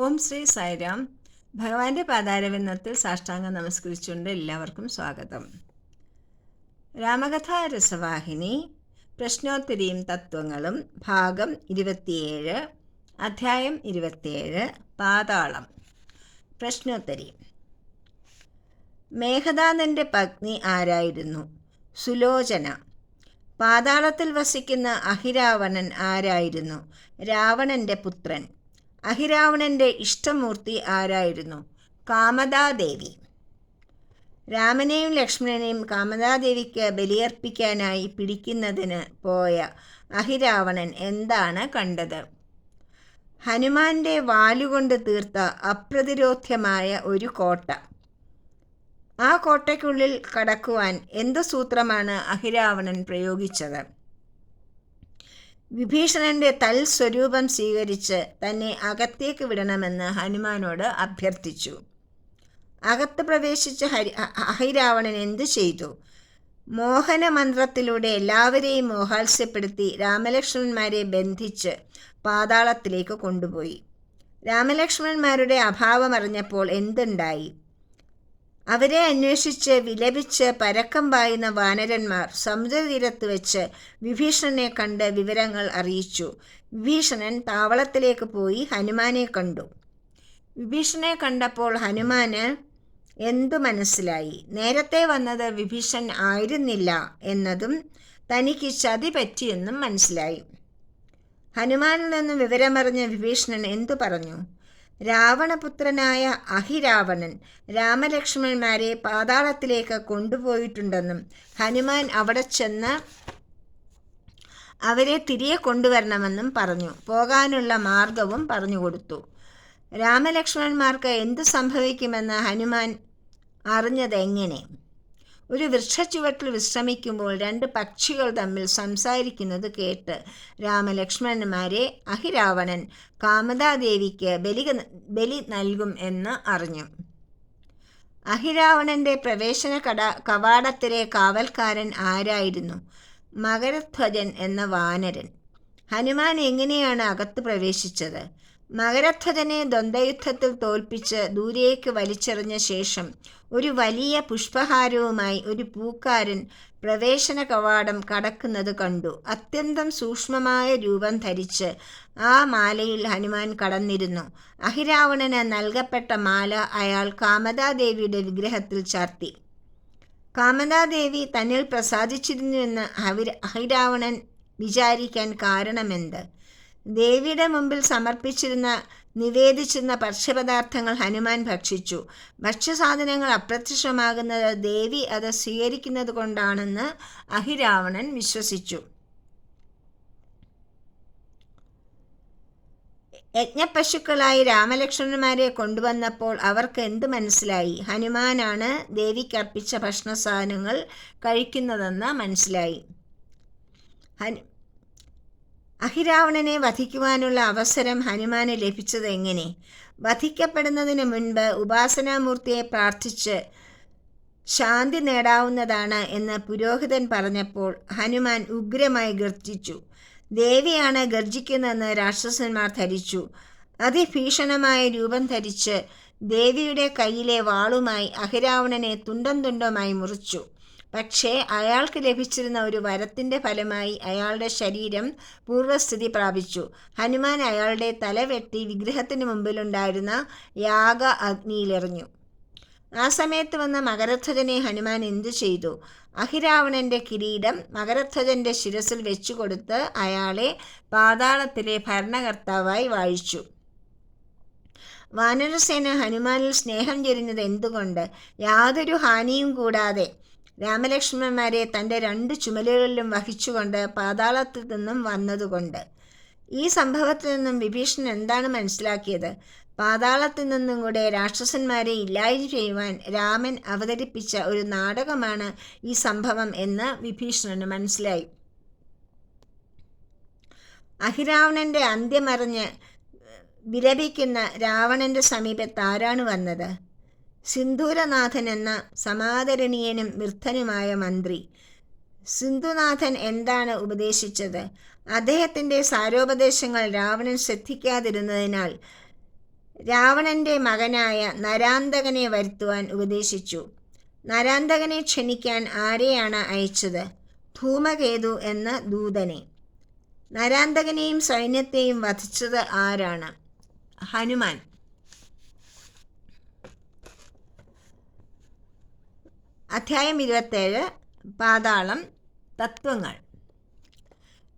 ഓം ശ്രീ സായിരാം. ഭഗവാന്റെ പാതാരവിന്ദത്തിൽ സാഷ്ടാംഗം നമസ്കരിച്ചുകൊണ്ട് എല്ലാവർക്കും സ്വാഗതം. രാമകഥാ രസവാഹിനി പ്രശ്നോത്തരിയും തത്വങ്ങളും ഭാഗം ഇരുപത്തിയേഴ് അധ്യായം ഇരുപത്തിയേഴ് പാതാളം പ്രശ്നോത്തരി. മേഘദാനന്റെ പത്നി ആരായിരുന്നു? സുലോചന. പാതാളത്തിൽ വസിക്കുന്ന അഹിരാവണൻ ആരായിരുന്നു? രാവണന്റെ പുത്രൻ. അഹിരാവണന്റെ ഇഷ്ടമൂർത്തി ആരായിരുന്നു? കാമദാദേവി രാമനെയും ലക്ഷ്മണനെയും കാമദാദേവിക്ക് ബലിയർപ്പിക്കാനായി പിടിക്കുന്നതിന് പോയ അഹിരാവണൻ എന്താണ് കണ്ടത്? ഹനുമാന്റെ വാലുകൊണ്ട് തീർത്ത അപ്രതിരോധ്യമായ ഒരു കോട്ട. ആ കോട്ടയ്ക്കുള്ളിൽ കടക്കുവാൻ എന്ത് സൂത്രമാണ് അഹിരാവണൻ പ്രയോഗിച്ചത്? വിഭീഷണന്റെ തൽസ്വരൂപം സ്വീകരിച്ച് തന്നെ അകത്തേക്ക് വിടണമെന്ന് ഹനുമാനോട് അഭ്യർത്ഥിച്ചു. അകത്ത് പ്രവേശിച്ച ഹരി അഹിരാവണൻ എന്തു ചെയ്തു? മോഹന മന്ത്രത്തിലൂടെ എല്ലാവരെയും മോഹാത്സ്യപ്പെടുത്തി രാമലക്ഷ്മണന്മാരെ ബന്ധിച്ച് പാതാളത്തിലേക്ക് കൊണ്ടുപോയി. രാമലക്ഷ്മണന്മാരുടെ അഭാവം അറിഞ്ഞപ്പോൾ എന്തുണ്ടായി? അവരെ അന്വേഷിച്ച് വിലപിച്ച് പരക്കം പായുന്ന വാനരന്മാർ സമുദ്രതീരത്ത് വെച്ച് വിഭീഷണനെ കണ്ട് വിവരങ്ങൾ അറിയിച്ചു. വിഭീഷണൻ താവളത്തിലേക്ക് പോയി ഹനുമാനെ കണ്ടു. വിഭീഷണനെ കണ്ടപ്പോൾ ഹനുമാന് എന്തു മനസ്സിലായി? നേരത്തെ വന്നത് വിഭീഷൺ ആയിരുന്നില്ല എന്നതും തനിക്ക് ചതി പറ്റിയെന്നും മനസ്സിലായി. ഹനുമാനിൽ നിന്നും വിവരമറിഞ്ഞ വിഭീഷണൻ എന്തു പറഞ്ഞു? രാവണപുത്രനായ അഹിരാവണൻ രാമലക്ഷ്മണന്മാരെ പാതാളത്തിലേക്ക് കൊണ്ടുപോയിട്ടുണ്ടെന്നും ഹനുമാൻ അവിടെ ചെന്ന് അവരെ തിരികെ കൊണ്ടുവരണമെന്നും പറഞ്ഞു. പോകാനുള്ള മാർഗവും പറഞ്ഞുകൊടുത്തു രാമലക്ഷ്മണന്മാർക്ക് എന്തു സംഭവിക്കുമെന്ന് ഹനുമാൻ അറിഞ്ഞതെങ്ങനെ? ഒരു വൃക്ഷച്ചുവട്ടിൽ വിശ്രമിക്കുമ്പോൾ രണ്ട് പക്ഷികൾ തമ്മിൽ സംസാരിക്കുന്നത് കേട്ട് രാമലക്ഷ്മണന്മാരെ അഹിരാവണൻ കാമതാദേവിക്ക് ബലി ബലി നൽകും എന്ന് അറിഞ്ഞു. അഹിരാവണന്റെ പ്രവേശന കട കവാടത്തിലെ കാവൽക്കാരൻ ആരായിരുന്നു? മകരധ്വജൻ എന്ന വാനരൻ. ഹനുമാൻ എങ്ങനെയാണ് അകത്ത് പ്രവേശിച്ചത്? മകരധ്വജനെ ദ്വന്ദ്വയുദ്ധത്തിൽ തോൽപ്പിച്ച് ദൂരേക്ക് വലിച്ചെറിഞ്ഞ ശേഷം ഒരു വലിയ പുഷ്പഹാരവുമായി ഒരു പൂക്കാരൻ പ്രവേശന കവാടം കടക്കുന്നത് കണ്ടു. അത്യന്തം സൂക്ഷ്മമായ രൂപം ധരിച്ച് ആ മാലയിൽ ഹനുമാൻ കടന്നിരുന്നു. അഹിരാവണന് നൽകപ്പെട്ട മാല അയാൾ കാമതാദേവിയുടെ വിഗ്രഹത്തിൽ ചാർത്തി. കാമതാദേവി തന്നിൽ പ്രസാദിച്ചിരുന്നുവെന്ന് അഹിരാവണൻ വിചാരിക്കാൻ കാരണമെന്ത്? ദേവിയുടെ മുമ്പിൽ സമർപ്പിച്ചിരുന്ന നിവേദിച്ചിരുന്ന ഭക്ഷ്യപദാർത്ഥങ്ങൾ ഹനുമാൻ ഭക്ഷിച്ചു. ഭക്ഷ്യസാധനങ്ങൾ അപ്രത്യക്ഷമാകുന്നത് ദേവി അത് സ്വീകരിക്കുന്നത് കൊണ്ടാണെന്ന് അഹിരാവണൻ വിശ്വസിച്ചു. യജ്ഞപശുക്കളായി രാമലക്ഷ്മണന്മാരെ കൊണ്ടുവന്നപ്പോൾ അവർക്ക് എന്ത് മനസ്സിലായി? ഹനുമാനാണ് ദേവിക്ക് അർപ്പിച്ച ഭക്ഷണ സാധനങ്ങൾ കഴിക്കുന്നതെന്ന് മനസ്സിലായി. ഹനു അഹിരാവണനെ വധിക്കുവാനുള്ള അവസരം ഹനുമാന് ലഭിച്ചത് എങ്ങനെ? വധിക്കപ്പെടുന്നതിന് മുൻപ് ഉപാസനാമൂർത്തിയെ പ്രാർത്ഥിച്ച് ശാന്തി നേടാവുന്നതാണ് എന്ന് പുരോഹിതൻ പറഞ്ഞപ്പോൾ ഹനുമാൻ ഉഗ്രമായി ഗർജിച്ചു. ദേവിയാണ് ഗർജിക്കുന്നതെന്ന് രാക്ഷസന്മാർ ധരിച്ചു. അതിഭീഷണമായ രൂപം ധരിച്ച് ദേവിയുടെ കയ്യിലെ വാളുമായി അഹിരാവണനെ തുണ്ടം തുണ്ടമായി മുറിച്ചു. പക്ഷേ അയാൾക്ക് ലഭിച്ചിരുന്ന ഒരു വരത്തിന്റെ ഫലമായി അയാളുടെ ശരീരം പൂർവസ്ഥിതി പ്രാപിച്ചു. ഹനുമാൻ അയാളുടെ തല വെട്ടി വിഗ്രഹത്തിന് മുമ്പിലുണ്ടായിരുന്ന യാഗ അഗ്നിയിലെറിഞ്ഞു. ആ സമയത്ത് വന്ന മകരധ്വജനെ ഹനുമാൻ എന്തു ചെയ്തു? അഹിരാവണന്റെ കിരീടം മകരധ്വജന്റെ ശിരസിൽ വെച്ചുകൊടുത്ത് അയാളെ പാതാളത്തിലെ ഭരണകർത്താവായി വാഴിച്ചു. വാനരസേന ഹനുമാനിൽ സ്നേഹം ചെരിഞ്ഞത് എന്തുകൊണ്ട്? യാതൊരു ഹാനിയും കൂടാതെ രാമലക്ഷ്മണന്മാരെ തന്റെ രണ്ട് ചുമലുകളിലും വഹിച്ചുകൊണ്ട് പാതാളത്തിൽ നിന്നും വന്നതുകൊണ്ട്. ഈ സംഭവത്തിൽ നിന്നും വിഭീഷണൻ എന്താണ് മനസ്സിലാക്കിയത്? പാതാളത്തിൽ നിന്നും കൂടെ രാക്ഷസന്മാരെ ഇല്ലായ്മ ചെയ്യുവാൻ രാമൻ അവതരിപ്പിച്ച ഒരു നാടകമാണ് ഈ സംഭവം എന്ന് വിഭീഷണന് മനസ്സിലായി. അഹിരാവണന്റെ അന്ത്യമറിഞ്ഞ് വിലപിക്കുന്ന രാവണന്റെ സമീപത്ത് ആരാണ് വന്നത്? സിന്ധൂരനാഥൻ എന്ന സമാദരണീയനും വൃദ്ധനുമായ മന്ത്രി. സിന്ധുനാഥൻ എന്താണ് ഉപദേശിച്ചത്? അദ്ദേഹത്തിന്റെ സാരോപദേശങ്ങൾ രാവണൻ ശ്രദ്ധിക്കാതിരുന്നതിനാൽ രാവണന്റെ മകനായ നരാന്തകനെ വരുത്തുവാൻ ഉപദേശിച്ചു. നരാന്തകനെ ക്ഷണിക്കാൻ ആരെയാണ് അയച്ചത്? ധൂമകേതു എന്ന ദൂതനെ. നരാന്തകനെയും സൈന്യത്തെയും വധിച്ചത് ആരാണ്? ഹനുമാൻ. അധ്യായം ഇരുപത്തേഴ് പാതാളം തത്വങ്ങൾ.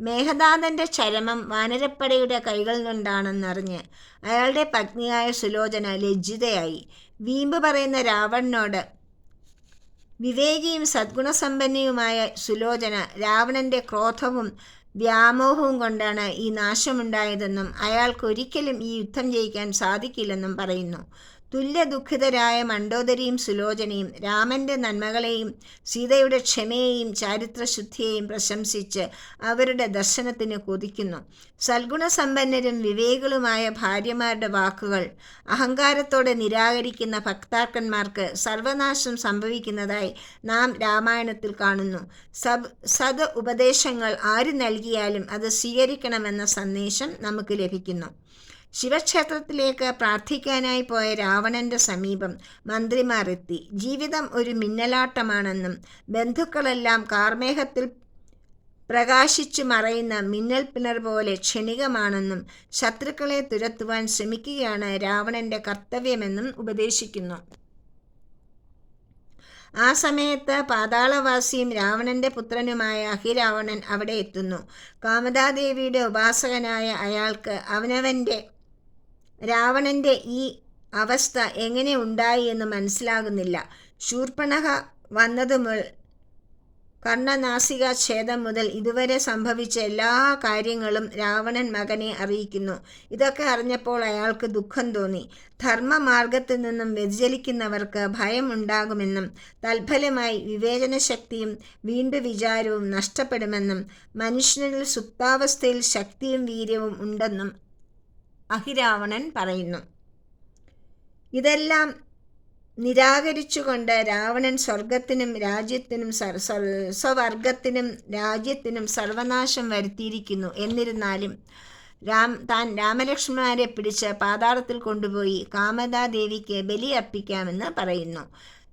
മേഘനാഥന്റെ ചരമം വാനരപ്പടയുടെ കൈകളിൽ നിന്നുണ്ടാണെന്നറിഞ്ഞ് അയാളുടെ പത്നിയായ സുലോചന ലജ്ജിതയായി. വീമ്പ് പറയുന്ന രാവണനോട് വിവേകിയും സദ്ഗുണസമ്പന്നയുമായ സുലോചന രാവണന്റെ ക്രോധവും വ്യാമോഹവും കൊണ്ടാണ് ഈ നാശമുണ്ടായതെന്നും അയാൾക്കൊരിക്കലും ഈ യുദ്ധം ജയിക്കാൻ സാധിക്കില്ലെന്നും പറയുന്നു. തുല്യ ദുഃഖിതരായ മണ്ഡോദരിയും സുലോചനയും രാമന്റെ നന്മകളെയും സീതയുടെ ക്ഷമയെയും ചാരിത്രശുദ്ധിയെയും പ്രശംസിച്ച് അവരുടെ ദർശനത്തിന് കൊതിക്കുന്നു. സൽഗുണസമ്പന്നരും വിവേകളുമായ ഭാര്യമാരുടെ വാക്കുകൾ അഹങ്കാരത്തോടെ നിരാകരിക്കുന്ന ഭക്താക്കന്മാർക്ക് സർവനാശം സംഭവിക്കുന്നതായി നാം രാമായണത്തിൽ കാണുന്നു. സബ് സത് ഉപദേശങ്ങൾ ആര് നൽകിയാലും അത് സ്വീകരിക്കണമെന്ന സന്ദേശം നമുക്ക് ലഭിക്കുന്നു. ശിവക്ഷേത്രത്തിലേക്ക് പ്രാർത്ഥിക്കാനായി പോയ രാവണന്റെ സമീപം മന്ത്രിമാർ എത്തി ജീവിതം ഒരു മിന്നലാട്ടമാണെന്നും ബന്ധുക്കളെല്ലാം കാർമേഹത്തിൽ പ്രകാശിച്ചു മറയുന്ന മിന്നൽ പിണർ പോലെ ക്ഷണികമാണെന്നും ശത്രുക്കളെ തുരത്തുവാൻ ശ്രമിക്കുകയാണ് രാവണന്റെ കർത്തവ്യമെന്നും ഉപദേശിക്കുന്നു. ആ സമയത്ത് പാതാളവാസിയും രാവണന്റെ പുത്രനുമായ അഹിരാവണൻ അവിടെ എത്തുന്നു. കാമതാദേവിയുടെ ഉപാസകനായ അയാൾക്ക് അവനവന്റെ രാവണന്റെ ഈ അവസ്ഥ എങ്ങനെ ഉണ്ടായി എന്ന് മനസ്സിലാകുന്നില്ല. ശൂർപ്പണഹ വന്നതു കർണനാസിക ഛേദം മുതൽ ഇതുവരെ സംഭവിച്ച എല്ലാ കാര്യങ്ങളും രാവണൻ മകനെ അറിയിക്കുന്നു. ഇതൊക്കെ അറിഞ്ഞപ്പോൾ അയാൾക്ക് ദുഃഖം തോന്നി. ധർമ്മമാർഗത്തിൽ നിന്നും വ്യതിചലിക്കുന്നവർക്ക് ഭയം ഉണ്ടാകുമെന്നും തൽഫലമായി വിവേചനശക്തിയും വീണ്ടു വിചാരവും നഷ്ടപ്പെടുമെന്നും മനുഷ്യനിൽ സുപ്താവസ്ഥയിൽ ശക്തിയും വീര്യവും ഉണ്ടെന്നും അഹിരാവണൻ പറയുന്നു. ഇതെല്ലാം നിരാകരിച്ചുകൊണ്ട് രാവണൻ സ്വർഗത്തിനും രാജ്യത്തിനും സ്വവർഗത്തിനും രാജ്യത്തിനും സർവനാശം വരുത്തിയിരിക്കുന്നു. എന്നിരുന്നാലും രാം താൻ രാമലക്ഷ്മണരെ പിടിച്ച് പാതാളത്തിൽ കൊണ്ടുപോയി കാമതാദേവിക്ക് ബലിയർപ്പിക്കാമെന്ന് പറയുന്നു.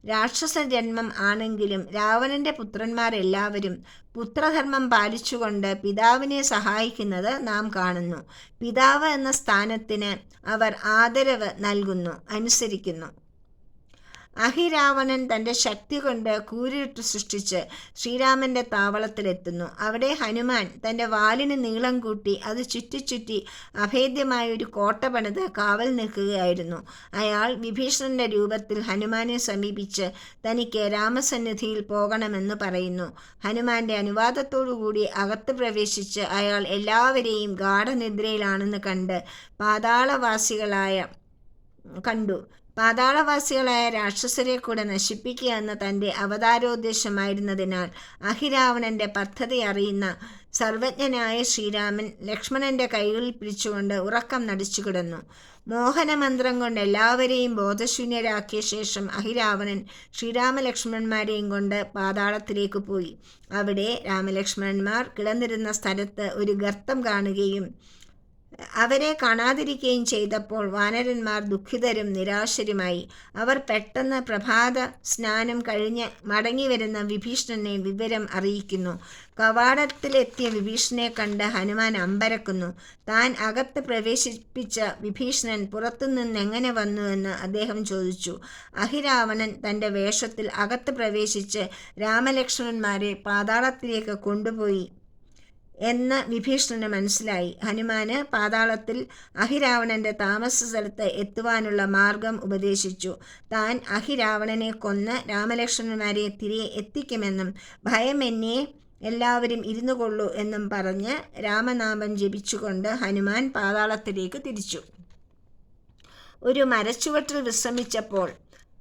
രാക്ഷസ ജന്മം ആണെങ്കിലും രാവണന്റെ പുത്രന്മാരെല്ലാവരും പുത്രധർമ്മം പാലിച്ചുകൊണ്ട് പിതാവിനെ സഹായിക്കുന്നത് നാം കാണുന്നു. പിതാവ് എന്ന സ്ഥാനത്തിന് അവർ ആദരവ് നൽകുന്നു അനുസരിക്കുന്നു. അഹിരാവണൻ തന്റെ ശക്തി കൊണ്ട് കൂരിട്ട് സൃഷ്ടിച്ച് ശ്രീരാമന്റെ താവളത്തിലെത്തുന്നു. അവിടെ ഹനുമാൻ തന്റെ വാലിന് നീളം കൂട്ടി അത് ചുറ്റി ചുറ്റി അഭേദ്യമായ ഒരു കോട്ട പണിത് കാവൽ നിൽക്കുകയായിരുന്നു. അയാൾ വിഭീഷണന്റെ രൂപത്തിൽ ഹനുമാനെ സമീപിച്ച് തനിക്ക് രാമസന്നിധിയിൽ പോകണമെന്ന് പറയുന്നു. ഹനുമാന്റെ അനുവാദത്തോടുകൂടി അകത്ത് പ്രവേശിച്ച് അയാൾ എല്ലാവരെയും ഗാഠനിദ്രയിലാണെന്ന് കണ്ട് പാതാളവാസികളായ കണ്ടു. പാതാളവാസികളായ രാക്ഷസരെ കൂടെ നശിപ്പിക്കുക എന്ന തന്റെ അവതാരോദ്ദേശമായിരുന്നതിനാൽ അഹിരാവണന്റെ പദ്ധതി അറിയുന്ന സർവജ്ഞനായ ശ്രീരാമൻ ലക്ഷ്മണന്റെ കൈകളിൽ പിടിച്ചുകൊണ്ട് ഉറക്കം നടിച്ചു കിടന്നു. മോഹനമന്ത്രം കൊണ്ട് എല്ലാവരെയും ബോധശൂന്യരാക്കിയ ശേഷം അഹിരാവണൻ ശ്രീരാമലക്ഷ്മണന്മാരെയും കൊണ്ട് പാതാളത്തിലേക്ക് പോയി. അവിടെ രാമലക്ഷ്മണന്മാർ കിടന്നിരുന്ന സ്ഥലത്ത് ഒരു ഗർത്തം കാണുകയും അവരെ കാണാതിരിക്കുകയും ചെയ്തപ്പോൾ വാനരന്മാർ ദുഃഖിതരും നിരാശരുമായി. അവർ പെട്ടെന്ന് പ്രഭാത സ്നാനം കഴിഞ്ഞ് മടങ്ങി വരുന്ന വിഭീഷണനെ വിവരം അറിയിക്കുന്നു. കവാടത്തിലെത്തിയ വിഭീഷണനെ കണ്ട് ഹനുമാൻ അമ്പരക്കുന്നു. താൻ അകത്ത് പ്രവേശിപ്പിച്ച വിഭീഷണൻ പുറത്തുനിന്ന് എങ്ങനെ വന്നു എന്ന് അദ്ദേഹം ചോദിച്ചു. അഹിരാവണൻ തന്റെ വേഷത്തിൽ അകത്ത് പ്രവേശിച്ച് രാമലക്ഷ്മണന്മാരെ പാതാളത്തിലേക്ക് കൊണ്ടുപോയി എന്ന് വിഭീഷണന് മനസ്സിലായി. ഹനുമാന് പാതാളത്തിൽ അഹിരാവണന്റെ താമസ സ്ഥലത്ത് എത്തുവാനുള്ള മാർഗം ഉപദേശിച്ചു. താൻ അഹിരാവണനെ കൊന്ന് രാമലക്ഷ്മണന്മാരെ തിരികെ എത്തിക്കുമെന്നും ഭയം എന്നെ എല്ലാവരും ഇരുന്നു കൊള്ളൂ എന്നും പറഞ്ഞ് രാമനാമം ജപിച്ചുകൊണ്ട് ഹനുമാൻ പാതാളത്തിലേക്ക് തിരിച്ചു. ഒരു മരച്ചുവട്ടിൽ വിശ്രമിച്ചപ്പോൾ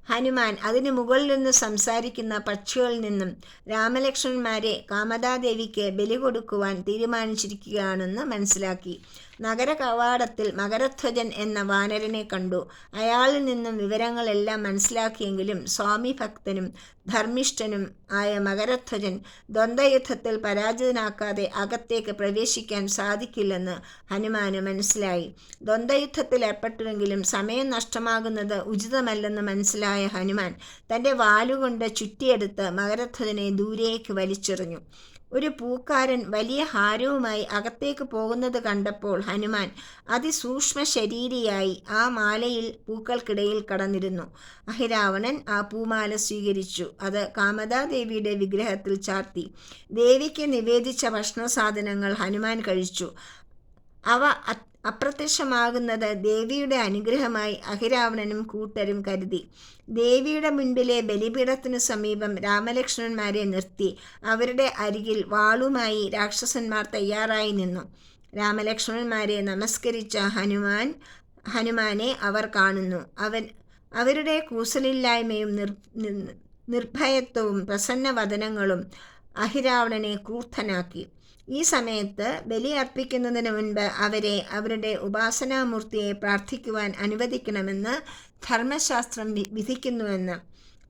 ഹനുമാൻ അതിനു മുകളിൽ നിന്ന് സംസാരിക്കുന്ന പക്ഷികളിൽ നിന്നും രാമലക്ഷ്മണന്മാരെ കാമതാദേവിക്ക് ബലി കൊടുക്കുവാൻ തീരുമാനിച്ചിരിക്കുകയാണെന്ന് മനസ്സിലാക്കി. നഗര കവാടത്തിൽ മകരധ്വജൻ എന്ന വാനരനെ കണ്ടു. അയാളിൽ നിന്നും വിവരങ്ങളെല്ലാം മനസ്സിലാക്കിയെങ്കിലും സ്വാമി ഭക്തനും ധർമ്മിഷ്ഠനും ആയ മകരധ്വജൻ ദ്വന്ദ്വയുദ്ധത്തിൽ പരാജിതനാക്കാതെ അകത്തേക്ക് പ്രവേശിക്കാൻ സാധിക്കില്ലെന്ന് ഹനുമാന് മനസ്സിലായി. ദ്വന്ദ്വയുദ്ധത്തിൽ ഏർപ്പെട്ടുവെങ്കിലും സമയം നഷ്ടമാകുന്നത് ഉചിതമല്ലെന്ന് മനസ്സിലായ. ഹനുമാൻ തന്റെ വാലുകൊണ്ട് ചുറ്റിയെടുത്ത് മകരധ്വജനെ ദൂരേക്ക് വലിച്ചെറിഞ്ഞു. ഒരു പൂക്കാരൻ വലിയ ഹാരവുമായി അകത്തേക്ക് പോകുന്നത് കണ്ടപ്പോൾ ഹനുമാൻ അതിസൂക്ഷ്മ ശരീരിയായി ആ മാലയിൽ പൂക്കൾക്കിടയിൽ കടന്നിരുന്നു. അഹിരാവണൻ ആ പൂമാല സ്വീകരിച്ചു. അത് കാമതാദേവിയുടെ വിഗ്രഹത്തിൽ ചാർത്തി. ദേവിക്ക് നിവേദിച്ച ഭക്ഷണ സാധനങ്ങൾ ഹനുമാൻ കഴിച്ചു. അവ അപ്രത്യക്ഷമാകുന്നത് ദേവിയുടെ അനുഗ്രഹമായി അഹിരാവണനും കൂട്ടരും കരുതി. ദേവിയുടെ മുൻപിലെ ബലിപീഠത്തിനു സമീപം രാമലക്ഷ്മണന്മാരെ നിർത്തി. അവരുടെ അരികിൽ വാളുമായി രാക്ഷസന്മാർ തയ്യാറായി നിന്നു. രാമലക്ഷ്മണന്മാരെ നമസ്കരിച്ച ഹനുമാൻ ഹനുമാനെ അവർ കാണുന്നു. അവൻ അവരുടെ കൂസലില്ലായ്മയും നിർ നിർഭയത്വവും പ്രസന്നവദനങ്ങളും അഹിരാവണനെ ക്രൂദ്ധനാക്കി ഈ സമയത്ത് ബലി അർപ്പിക്കുന്നതിന് മുൻപ് അവരെ അവരുടെ ഉപാസനാമൂർത്തിയെ പ്രാർത്ഥിക്കുവാൻ അനുവദിക്കണമെന്ന് ധർമ്മശാസ്ത്രം വിധിക്കുന്നുവെന്ന്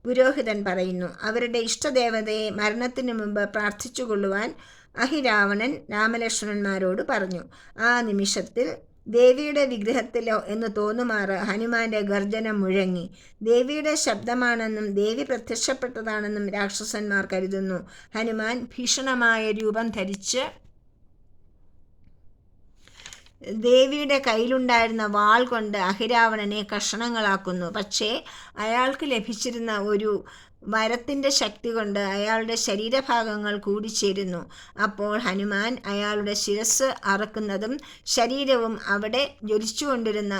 പുരോഹിതൻ പറയുന്നു. അവരുടെ ഇഷ്ടദേവതയെ മരണത്തിനു മുമ്പ് പ്രാർത്ഥിച്ചുകൊള്ളുവാൻ അഹിരാവണൻ രാമലക്ഷ്മണന്മാരോട് പറഞ്ഞു. ആ നിമിഷത്തിൽ ദേവിയുടെ വിഗ്രഹത്തിലോ എന്ന് തോന്നുമാറ് ഹനുമാന്റെ ഗർജനം മുഴങ്ങി. ദേവിയുടെ ശബ്ദമാണെന്നും ദേവി പ്രത്യക്ഷപ്പെട്ടതാണെന്നും രാക്ഷസന്മാർ കരുതുന്നു. ഹനുമാൻ ഭീഷണമായ രൂപം ധരിച്ച് ദേവിയുടെ കയ്യിലുണ്ടായിരുന്ന വാൾ കൊണ്ട് അഹിരാവണനെ കഷണങ്ങളാക്കുന്നു. പക്ഷേ അയാൾക്ക് ലഭിച്ചിരുന്ന ഒരു വരത്തിന്റെ ശക്തി കൊണ്ട് അയാളുടെ ശരീരഭാഗങ്ങൾ കൂടിച്ചേരുന്നു. അപ്പോൾ ഹനുമാൻ അയാളുടെ ശിരസ് അറക്കുന്നതും ശരീരവും അവിടെ ജ്വലിച്ചുകൊണ്ടിരുന്ന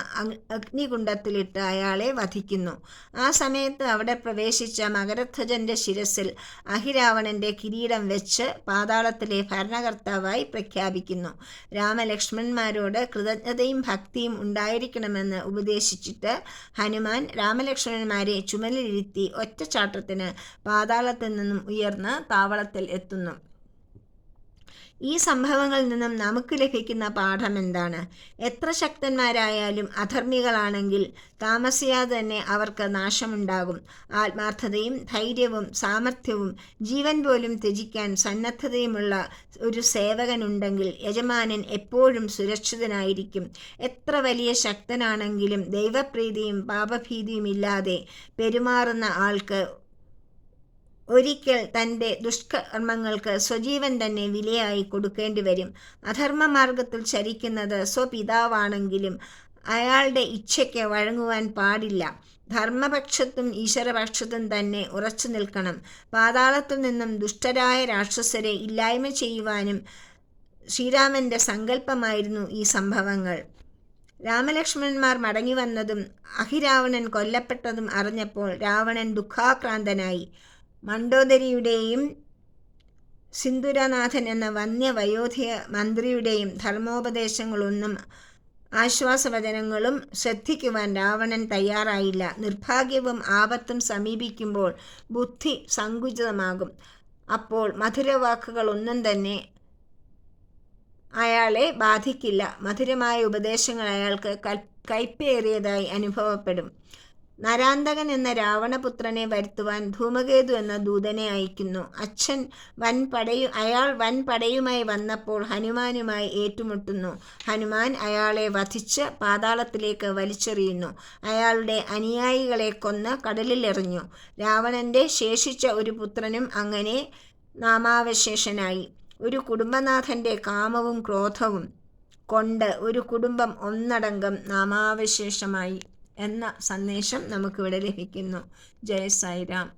അഗ്നികുണ്ടത്തിലിട്ട് അയാളെ വധിക്കുന്നു. ആ സമയത്ത് അവിടെ പ്രവേശിച്ച മകരധ്വജന്റെ ശിരസിൽ അഹിരാവണന്റെ കിരീടം വെച്ച് പാതാളത്തിലെ ഭരണകർത്താവായി പ്രഖ്യാപിക്കുന്നു. രാമലക്ഷ്മണന്മാരോട് കൃതജ്ഞതയും ഭക്തിയും ഉണ്ടായിരിക്കണമെന്ന് ഉപദേശിച്ചിട്ട് ഹനുമാൻ രാമലക്ഷ്മണന്മാരെ ചുമലിലിരുത്തി ഒറ്റച്ചാട്ടത്തിന് പാതാളത്തിൽ നിന്നും ഉയർന്ന് താവളത്തിൽ എത്തുന്നു. ഈ സംഭവങ്ങളിൽ നിന്നും നമുക്ക് ലഭിക്കുന്ന പാഠം എന്താണ്? എത്ര ശക്തന്മാരായാലും അധർമ്മികളാണെങ്കിൽ താമസിയാതെ തന്നെ അവർക്ക് നാശമുണ്ടാകും. ആത്മാർത്ഥതയും ധൈര്യവും സാമർഥ്യവും ജീവൻ പോലും ത്യജിക്കാൻ സന്നദ്ധതയുമുള്ള ഒരു സേവകനുണ്ടെങ്കിൽ യജമാനൻ എപ്പോഴും സുരക്ഷിതനായിരിക്കും. എത്ര വലിയ ശക്തനാണെങ്കിലും ദൈവപ്രീതിയും പാപഭീതിയും ഇല്ലാതെ പെരുമാറുന്ന ആൾക്ക് ഒരിക്കൽ തന്റെ ദുഷ്കർമ്മങ്ങൾക്ക് സ്വജീവൻ തന്നെ വിലയായി കൊടുക്കേണ്ടി വരും. അധർമ്മ മാർഗത്തിൽ ചരിക്കുന്നത് സ്വപിതാവാണെങ്കിലും അയാളുടെ ഇച്ഛയ്ക്ക് വഴങ്ങുവാൻ പാടില്ല. ധർമ്മപക്ഷത്തും ഈശ്വരപക്ഷത്തും തന്നെ ഉറച്ചു നിൽക്കണം. പാതാളത്തിൽ നിന്നും ദുഷ്ടരായ രാക്ഷസരെ ഇല്ലായ്മ ചെയ്യുവാനും ശ്രീരാമന്റെ സങ്കല്പമായിരുന്നു ഈ സംഭവങ്ങൾ. രാമലക്ഷ്മണന്മാർ മടങ്ങി വന്നതും അഹിരാവണൻ കൊല്ലപ്പെട്ടതും അറിഞ്ഞപ്പോൾ രാവണൻ ദുഃഖാക്രാന്തനായി. മണ്ഡോദരിയുടെയും സിന്ദുരനാഥൻ എന്ന വന്യ വയോധിക മന്ത്രിയുടെയും ധർമ്മോപദേശങ്ങളൊന്നും ആശ്വാസവചനങ്ങളും ശ്രദ്ധിക്കുവാൻ രാവണൻ തയ്യാറായില്ല. നിർഭാഗ്യവും ആപത്തും സമീപിക്കുമ്പോൾ ബുദ്ധി സങ്കുചിതമാകും. അപ്പോൾ മധുരവാക്കുകളൊന്നും തന്നെ അയാളെ ബാധിക്കില്ല. മധുരമായ ഉപദേശങ്ങൾ അയാൾക്ക് കൈപ്പേറിയതായി അനുഭവപ്പെടും. നരാന്തകൻ എന്ന രാവണപുത്രനെ വരുത്തുവാൻ ധൂമകേതു എന്ന ദൂതനെ അയക്കുന്നു. അച്ഛൻ വൻ പടയു അയാൾ വൻ പടയുമായി വന്നപ്പോൾ ഹനുമാനുമായി ഏറ്റുമുട്ടുന്നു. ഹനുമാൻ അയാളെ വധിച്ച് പാതാളത്തിലേക്ക് വലിച്ചെറിയുന്നു. അയാളുടെ അനുയായികളെ കൊന്ന് കടലിലെറിഞ്ഞു. രാവണന്റെ ശേഷിച്ച ഒരു പുത്രനും അങ്ങനെ നാമാവശേഷനായി. ഒരു കുടുംബനാഥന്റെ കാമവും ക്രോധവും കൊണ്ട് ഒരു കുടുംബം ഒന്നടങ്കം നാമാവശേഷമായി. എന്ന സന്ദേശം നമുക്കിവിടെ ലഭിക്കുന്നു. ജയ സായിരാം.